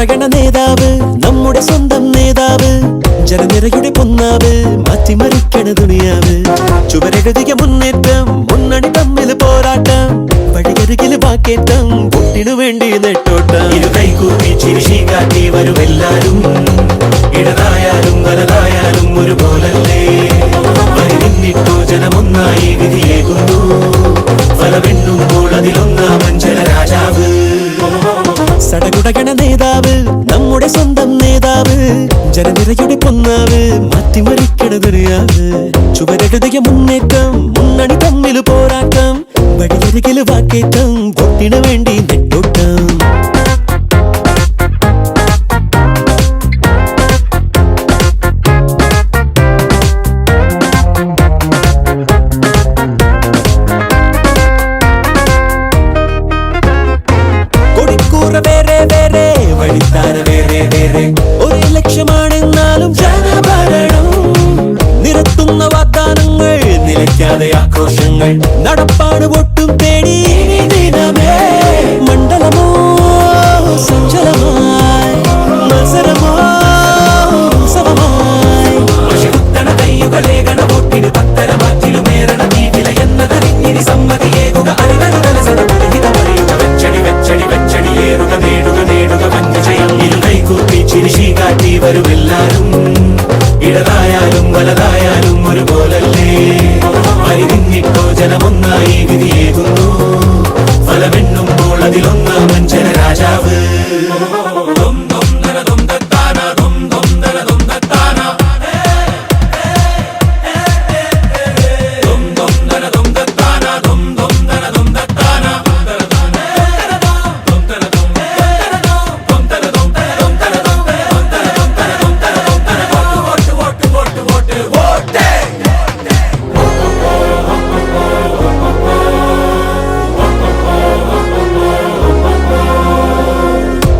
നേതാവ് നമ്മുടെ സ്വന്തം നേതാവ് ജനനിരയുടെ പൊന്നാവ് മാറ്റിമറിക്കണ ദുനിയാവ് ചുവരെഴുതിയ മുന്നേറ്റം മുന്നണി തമ്മിൽ പോരാട്ടം വഴിയരികിൽ വാക്കേറ്റം കുട്ടിനു വേണ്ടി നെട്ടോട്ടം. ഇരു കൈകൂപ്പി ചിരിശി കാട്ടി വരുമെല്ലാരും ഇടതായാലും വലതായാലും ഒരുപോലല്ലേ? വരി നിന്നിട്ടു ജനമൊന്നായി വിധിയേകുന്നു. ഫലമെണ്ണുമ്പോൾ അതിലൊന്നാമൻ ജനരാജാവ്. സടകുടകണ നേതാവ് നമ്മുടെ സ്വന്തം നേതാവ് ജനനിരയുടെ പൊന്നാവ് മാറ്റിമറിക്കണ ദുനിയാവ് ചുവരെഴുതിയ മുന്നേറ്റം മുന്നണി തമ്മിൽ പോരാട്ടം വഴിയരികിൽ വാക്കേറ്റം വോട്ടിനു വേണ്ടി നെട്ടോട്ടം. ആഘോഷങ്ങൾ നടപ്പാട് പൊട്ടും തേടി മണ്ഡലമോ സഞ്ചലമായി മത്സരമോ ഉത്സവമായി. കുത്തണ കയ്യുകളേകണ വോട്ടിന് പത്തര മാറ്റിലുമേറണ നീതില എന്നതറിഞ്ഞിനി സമ്മതിയേകുക വരുമെല്ലാരും ഇടതായാലും വലതായാലും ഒരുപോലല്ലേ? നിന്നിട്ടോ ജനമൊന്നായി വിധിയേകുന്നു. ഫലമെണ്ണുമ്പോൾ അതിലൊന്ന് മഞ്ചന ദും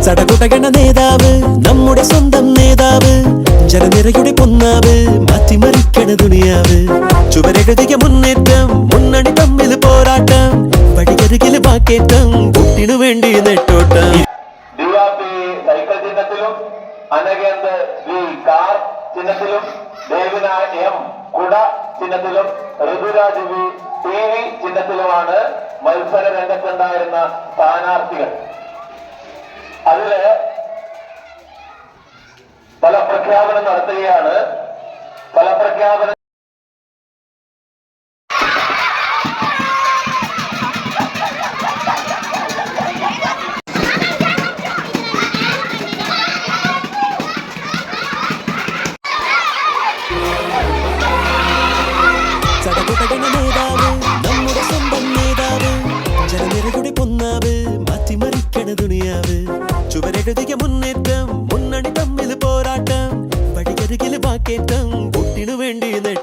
ചടകുടകണ നേതാവ് നമ്മുടെ സ്വന്തം നേതാവ് ജനനിരയുടെ പൊന്നാവ് മാറ്റിമറിക്കണ ദുനിയാവ്. ചുവരെഴുതിയ മുന്നേറ്റം മുന്നണി തമ്മിൽ പോരാട്ടം വഴിയരികിൽ വാക്കേറ്റം കുട്ടിനു വേണ്ടി നെട്ടോട്ടം. Car Rituraj V T V ചിഹ്നത്തിലുമാണ് മത്സര രംഗത്തുണ്ടായിരുന്ന സ്ഥാനാർത്ഥികൾ. ചുവരെഴുതിയ മുന്നേറ്റം മുന്നണി തമ്മിൽ പോരാട്ടം വഴിയരികിൽ വാക്കേറ്റം വോട്ടിനു വേണ്ടി നെട്ടോട്ടം